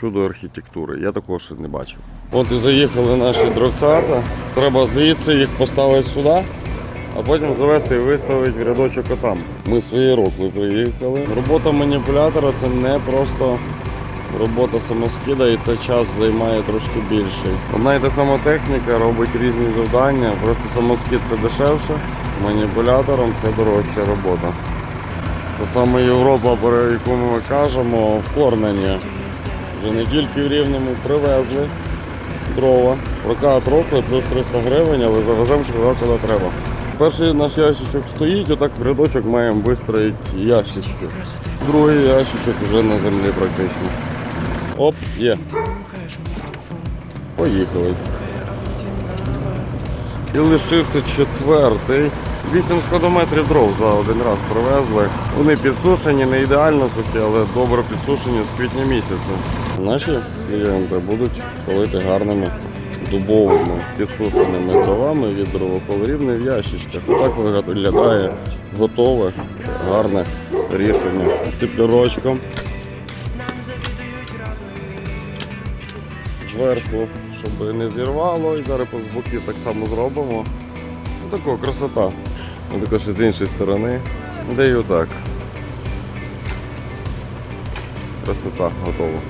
чудо архітектури. Я такого ще не бачив. От і заїхали наші дровцята. Треба звідси їх поставити сюди, а потім завести і виставити в рядочок отам. Ми свої рокли приїхали. Робота маніпулятора це не просто робота самоскида і це час займає трошки більший. Одна і та сама техніка робить різні завдання. Просто самоскид це дешевше, маніпулятором це дорожча робота. Та саме Європа, про яку ми кажемо, вторгнення. Вже не тільки в Рівному привезли дрова. Прокат рокли плюс 300 гривень, але завеземо туди, куди треба. Перший наш ящичок стоїть, отак в рядочок маємо вистроїти ящички. Другий ящичок вже на землі практично. Оп, є. Поїхали. І лишився четвертий. 8 складометрів дров за один раз привезли. Вони підсушені, не ідеально сухі, але добре підсушені з квітня місяця. Наші клієнти будуть палити гарними дубовими підсушеними дровами від дровоколорівни в ящичках. Так виглядає готове, гарне рішення. З теплярочком. Зверху, щоб не зірвало, і зараз з боків так само зробимо. Ну, Така красота. Ну, також з іншої сторони. Де і отак. Красота готова.